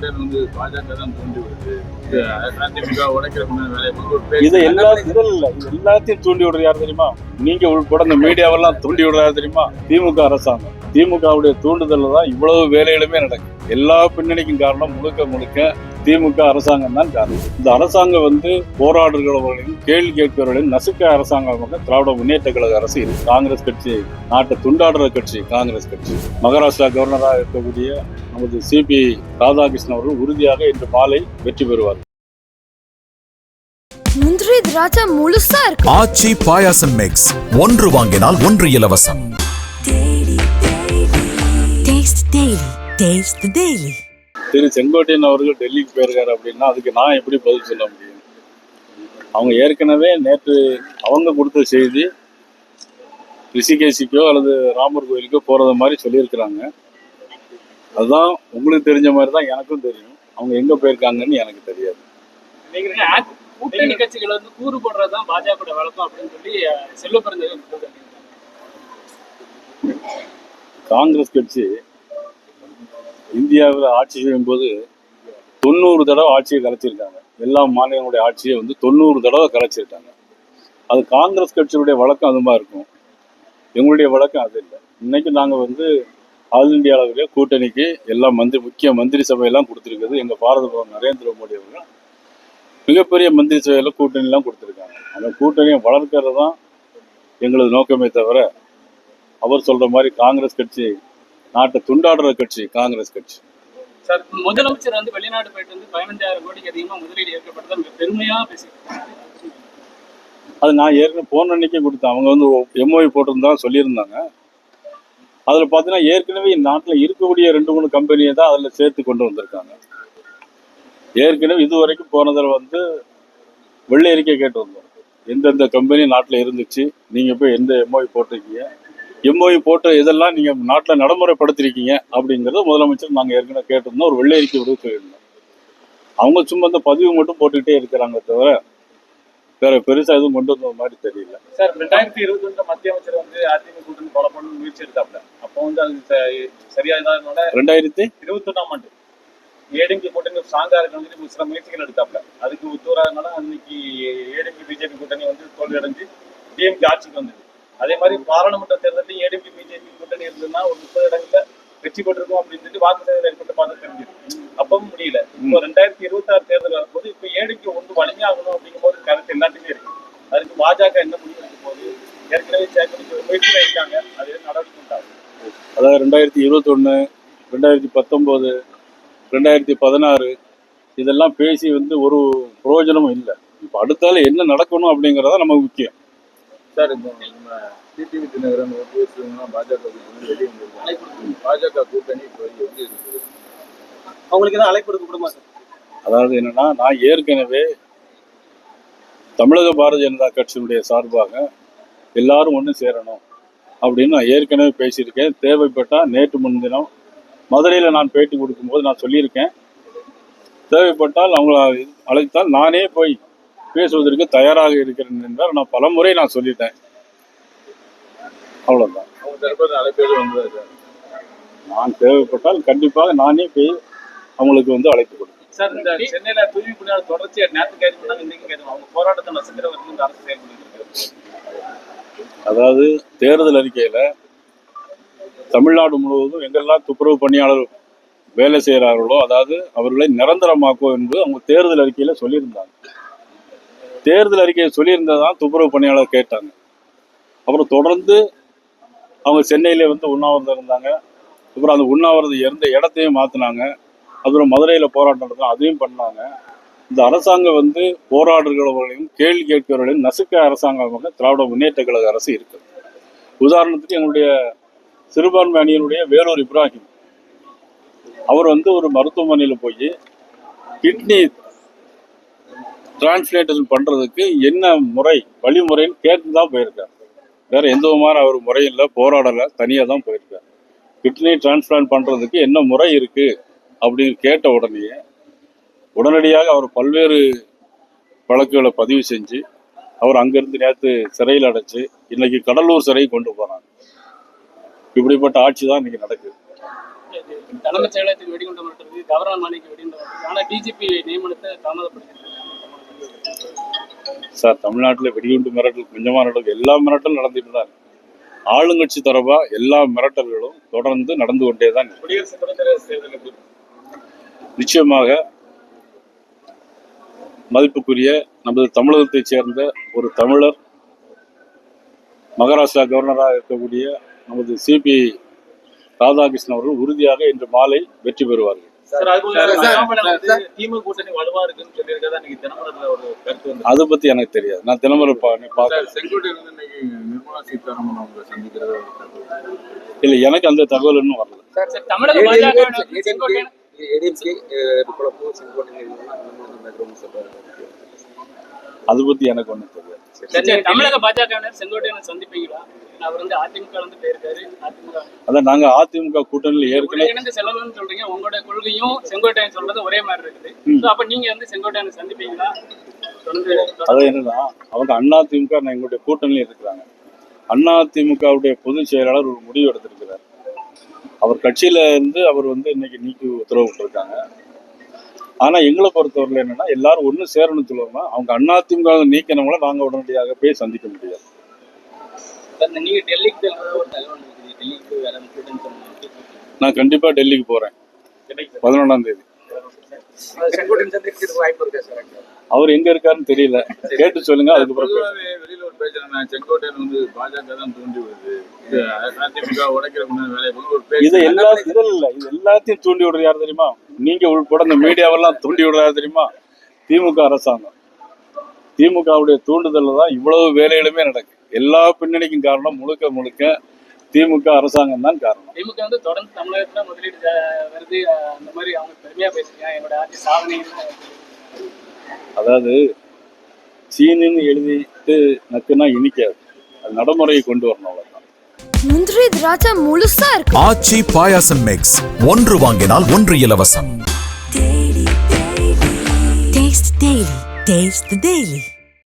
வந்து பாஜக தான் தூண்டி அதிமுக உடைக்கிற இது எல்லா இது எல்லாத்தையும் தூண்டி விடுறது யார் தெரியுமா? நீங்க உள்பட இந்த மீடியாவெல்லாம் தூண்டி விடுறது யார் தெரியுமா? திமுக அரசாங்கம். திமுகவுடைய தூண்டுதல் தான் இவ்வளவு வேலைகளுமே நடக்கும் எல்லா பின்னணிக்கும் காரணம் முழுக்க முழுக்க திமுக அரசாங்கம் தான் காரணம். இந்த அரசாங்கம் வந்து போராடுகிறவர்களையும் கேள்வி கேட்கிறவர்களையும் நசுக்க அரசாங்கம் திராவிட முன்னேற்ற கழக அரசு இருக்கு. காங்கிரஸ் கட்சி நாட்டை துண்டாடுற கட்சி காங்கிரஸ் கட்சி. மகாராஷ்டிரா கவர்னராக இருக்கக்கூடிய நமது சிபி ராதாகிருஷ்ணன் அவர்கள் உறுதியாக இன்று மாலை வெற்றி பெறுவார். முந்திரி திராட்சை முழுசா இருக்கு. ஆச்சி பாயாசம் மிக்ஸ் ஒன்று வாங்கினால் ஒன்று இலவசம். Taste Daily. Taste the Daily. திரு செங்கோட்டையன் அவர்கள் டெல்லிக்கு போயிருக்காரு அப்படின்னா அதுக்கு நான் எப்படி பதில் சொல்ல முடியும்? அவங்க ஏற்கனவே நேற்று அவங்க கொடுத்த செய்தி ரிஷிகேசிக்கோ அல்லது ராமர் கோயிலுக்கோ போகிறத மாதிரி சொல்லியிருக்கிறாங்க. அதுதான் உங்களுக்கு தெரிஞ்ச மாதிரி தான் எனக்கும் தெரியும். அவங்க எங்கே போயிருக்காங்கன்னு எனக்கு தெரியாது. கூட்டணி கட்சிகள் வந்து கூறு போடுறதுதான் பாஜக வழக்கம் அப்படின்னு சொல்லி செல்வ. காங்கிரஸ் கட்சி இந்தியாவில் ஆட்சி செய்யும்போது தொண்ணூறு தடவை ஆட்சியை கலைச்சிருக்காங்க. எல்லா மாநிலங்களுடைய ஆட்சியை வந்து தொண்ணூறு தடவை கலைச்சிருக்காங்க. அது காங்கிரஸ் கட்சியுடைய வழக்கம் அது மாதிரி இருக்கும். எங்களுடைய வழக்கம் அது இல்லை. இன்னைக்கு நாங்கள் வந்து ஆல் இந்தியா அளவிலே கூட்டணிக்கு எல்லா மந்திரி முக்கிய மந்திரி சபையெல்லாம் கொடுத்துருக்குது எங்கள் பாரத பிரதமர் நரேந்திர மோடி அவர்கள். மிகப்பெரிய மந்திரி சபையில் கூட்டணிலாம் கொடுத்துருக்காங்க. அந்த கூட்டணியை வளர்க்கறது தான் எங்களது நோக்கமே தவிர அவர் சொல்ற மாதிரி காங்கிரஸ் கட்சி நாட்டை துண்டாடுற கட்சி காங்கிரஸ் கட்சி. சார் முதலமைச்சர் வந்து வெளிநாடு போயிட்டு வந்து பதினஞ்சாயிரம் கோடிக்கு அதிகமா முதலீடு ஏற்கப்பட்டதை மிக பெருமையா பேசியிருக்காங்க அது நான் ஏற்கனவே போன அன்னைக்கே கொடுத்தேன். அவங்க வந்து எம்ஓஐ போட்டிருந்தா சொல்லியிருந்தாங்க. அதில் பார்த்தீங்கன்னா ஏற்கனவே நாட்டில் இருக்கக்கூடிய ரெண்டு மூணு கம்பெனியை தான் அதில் சேர்த்து கொண்டு வந்திருக்காங்க. ஏற்கனவே இது வரைக்கும் போனதில் வந்து வெள்ளை அறிக்கை கேட்டு வந்தோம். எந்தெந்த கம்பெனி நாட்டில் இருந்துச்சு நீங்கள் போய் எந்த எம்ஓஐ போட்டிருக்கீங்க எம்ஓஐ போட்ட இதெல்லாம் நீங்கள் நாட்டில் நடைமுறைப்படுத்திருக்கீங்க அப்படிங்கிறத முதலமைச்சர் நாங்கள் ஏற்கனவே கேட்டிருந்தோம். ஒரு வெள்ளை அறிக்கை விட சொல்லியிருந்தோம் அவங்க சும்மா இந்த பதிவு மட்டும் போட்டுக்கிட்டே இருக்கிறாங்க தவிர வேற பெருசா எதுவும் கொண்டு வந்த மாதிரி தெரியல. சார் ரெண்டாயிரத்தி இருபத்தி ஒன்று மத்திய அமைச்சர் வந்து அதிமுக கூட்டணி கொலை பண்ண முயற்சி எடுத்தாப்ல அப்போ வந்து அது சரியா இல்லாதனால ரெண்டாயிரத்தி? இருபத்தி ஒன்றாம் ஆண்டு. ஏடிஎம்கே கூட்டணி ஸ்ட்ராங்கா இருக்கணும் சில முயற்சிகள் எடுத்தாப்ல அதுக்கு ஒத்துவராதனால அன்னைக்கு ஏடிஎம்கே பிஜேபி கூட்டணி வந்து தோல்வி அடைஞ்சு டிஎம்கே ஆட்சிக்கு வந்தது. அதே மாதிரி பாராளுமன்ற தேர்தலையும் ஏடிஎம்கே பிஜேபி கூட்டணி இருந்ததுன்னா ஒரு முப்பது இடங்கள்ல வெற்றி பெற்றிருக்கும் அப்படின்னு சொல்லி வாக்கு சேவை ஏற்பட்டு பார்த்து தெரிஞ்சது. அப்பவும் முடியல. இப்போ ரெண்டாயிரத்தி இருபத்தி ஆறு தேர்தல் வரும்போது இப்போ ஏடிஎம்கே ஒன்று வலிமையாகணும் அப்படிங்கும் போது கருத்து எல்லாத்துக்குமே இருக்கு அதுக்கு பாஜக என்ன முடிவு எடுக்க போகுது ஏற்கனவே சேர்க்கணும் முயற்சி வைக்காங்க அது எதுவும் நடவடிக்கை உண்டாகும் அதாவது ரெண்டாயிரத்தி இருபத்தொன்னு ரெண்டாயிரத்தி பத்தொம்போது ரெண்டாயிரத்தி பதினாறு இதெல்லாம் பேசி வந்து ஒரு பிரயோஜனமும் இல்லை. இப்போ அடுத்தால என்ன நடக்கணும் அப்படிங்கிறதா நமக்கு முக்கியம். சார் இப்போ நம்ம டிடிவி தினகரன் ஓபிஎஸ் பாஜக கூட்டணி வெளியே பாஜக கூட்டணி இப்போ எப்படி இருக்குது? அவங்களுக்கு தான் அழைப்பு கொடுக்கப்படுமா சார்? அதாவது என்னன்னா நான் ஏற்கனவே தமிழக பாரதிய ஜனதா கட்சியினுடைய சார்பாக எல்லாரும் ஒன்று சேரணும். அப்படின்னு நான் ஏற்கனவே பேசியிருக்கேன். தேவைப்பட்டால் நேற்று முன்தினம் மதுரையில் நான் பேட்டி கொடுக்கும்போது நான் சொல்லியிருக்கேன். தேவைப்பட்டால் அவங்கள அழைத்தால் நானே போய் பேசுவதற்கு தயாராக இருக்கிறேன் என்றால் நான் பலமுறை நான் சொல்லிட்டேன். அவ்வளோதான் நான் தேவைப்பட்டால் கண்டிப்பாக நானே போய் அவங்களுக்கு வந்து அழைத்து கொடுப்பேன் சார் இந்த சென்னையில தூய்மை பணியாளர் தொடர்ச்சியா நேற்று கைது பண்ணாங்க இன்னைக்கு கைது. அவங்க போராட்டத்தை நசுக்கிற வரைக்கும் அரசு செயல்பட்டு அதாவது தேர்தல் அறிக்கையில தமிழ்நாடு முழுவதும் எங்கெல்லாம் துப்புரவு பணியாளர் வேலை செய்கிறார்களோ அதாவது அவர்களை நிரந்தரமாக்குவோம் என்று அவங்க தேர்தல் அறிக்கையில சொல்லியிருந்தாங்க. தேர்தல் அறிக்கையை சொல்லியிருந்ததான் துப்புரவு பணியாளர் கேட்டாங்க. அப்புறம் தொடர்ந்து அவங்க சென்னையிலே வந்து உண்ணாவிரதம் இருந்தாங்க. அப்புறம் அந்த உண்ணாவிரதம் இருந்த இடத்தையும் மாற்றினாங்க அப்புறம் மதுரையில் போராட்டம் நடத்தினா அதையும் பண்ணாங்க. இந்த அரசாங்கம் வந்து போராடுகிறவர்களையும் கேள்வி கேட்கிறவர்களையும் நசுக்க அரசாங்கமாக திராவிட முன்னேற்ற கழக அரசு இருக்குது. உதாரணத்துக்கு எங்களுடைய சிறுபான்மை அணியினுடைய வேலூர் இப்ராஹிம். அவர் வந்து ஒரு மருத்துவமனையில் போய் கிட்னி டிரான்ஸ்லேஷன் பண்ணுறதுக்கு என்ன முறை வழிமுறைன்னு கேட்டு தான் போயிருக்கார். வேற எந்த விதமான அவர் முறையில் போராடலை தனியாக தான் போயிருக்கார். கிட்னி டிரான்ஸ்பிளான்ட் பண்ணுறதுக்கு என்ன முறை இருக்குது அப்படின்னு கேட்ட உடனேயே உடனடியாக அவர் பல்வேறு வழக்குகளை பதிவு செஞ்சு அவர் அங்கிருந்து நேற்று சிறையில் அடைச்சு இன்னைக்கு கடலூர் சிறை கொண்டு போறாங்க. இப்படிப்பட்ட ஆட்சி தான் இன்னைக்கு நடக்குது. தலைமைச் செயலகத்துக்கு வெடிகுண்டு மிரட்டுறது கவர்னர் மாளிகைக்கு வெடிகுண்டு மிரட்டுறது ஆனா டிஜிபி நியமனத்தை தாமதப்படுத்திருக்காங்க சார் தமிழ்நாட்டில் வெடிகுண்டு மிரட்டல் கொஞ்சமாக நடக்கும் எல்லா மிரட்டலும் நடந்துட்டு தான். ஆளுங்கட்சி தரப்பா எல்லா மிரட்டல்களும் தொடர்ந்து நடந்து கொண்டே தான்? நிச்சயமாக மதிப்புக்குரிய நமது தமிழகத்தைச் சேர்ந்த ஒரு தமிழர் மகாராஷ்டிரா கவர்னராக இருக்கக்கூடிய நமது சிபி ராதாகிருஷ்ணன் அவர்கள் உறுதியாக இன்று மாலை வெற்றி பெறுவார்கள். அதை பத்தி எனக்கு தெரியாது. நான் தினமரை பா பார்க்கல. செங்கோட்டையில் வந்து இன்னைக்கு நிர்மலா சீதாராமன் அவங்க சந்திக்கிறத ஒரு தகவல். இல்லை எனக்கு அந்த தகவல் இன்னும் வரல. சார் தமிழக அதை பத்தி எனக்கு ஒன்றும் தெரியாது. தமிழக பாஜகவினர் செங்கோட்டையனை சந்திப்பீங்களா? அவர் வந்து அதிமுக வந்து போயிருக்காரு. அதிமுக. அதான் நாங்க அதிமுக கூட்டணியில் ஏற்கனவே ஒருங்கிணைந்து செல்லணும்னு சொல்றீங்க. உங்களோட கொள்கையும் செங்கோட்டையன் சொல்றது ஒரே மாதிரி இருக்குது. அப்ப நீங்க வந்து செங்கோட்டையனை சந்திப்பீங்களா? அது என்னன்னா அவங்க அண்ணா திமுக எங்களுடைய கூட்டணியில் இருக்கிறாங்க. அண்ணா திமுகவுடைய பொதுச் செயலாளர் ஒரு முடிவு எடுத்திருக்கிறார். அவர் கட்சியில இருந்து அவர் வந்து இன்னைக்கு நீக்கி உத்தரவு விட்டுருக்காங்க ஆனா எங்களை பொறுத்தவரையில் என்னன்னா எல்லாரும் ஒண்ணு சேரணும் சொல்லுவோம்னா அவங்க அண்ணா திமுக நீக்கினவங்கள நாங்க உடனடியாக போய் சந்திக்க முடியாது. நான் கண்டிப்பா டெல்லிக்கு போறேன். பதினொன்றாம் தேதி. அவர் எங்க இருக்காருன்னு தெரியல. கேட்டு சொல்லுங்க அதுக்கப்புறம் பேசுறாங்க செங்கோட்டையில் வந்து பாஜக தான் தூண்டி வருது இது அதிமுக உடைக்கிற முன்னாடி வேலையை ஒரு இது எல்லா இது இல்ல இது எல்லாத்தையும் தூண்டி விடுறது யார் தெரியுமா? நீங்க உள்பட இந்த மீடியாவெல்லாம் தூண்டி விடுறது யார் தெரியுமா? திமுக அரசாங்கம். திமுகவுடைய தூண்டுதல்ல தான் இவ்வளவு வேலைகளுமே நடக்கு. எல்லா பின்னணிக்கும் காரணம் முழுக்க முழுக்க திமுக அரசாங்கம் தான் காரணம். திமுக வந்து தொடர்ந்து தமிழகத்துல முதலீடு வருது. அந்த மாதிரி அவங்க பெருமையா பேசுறீங்க. என்னோட ஆட்சி சாதனை அதாவது சீனின்னு எழுதிட்டு நக்குன்னா இனிக்காது. அது நடைமுறையை கொண்டு வரணும் முந்திரி திராட்சை முழுசா இருக்கு. ஆச்சி பாயாசம் மிக்ஸ் ஒன்று வாங்கினால் ஒன்று இலவசம். Taste the Daily. Taste the Daily.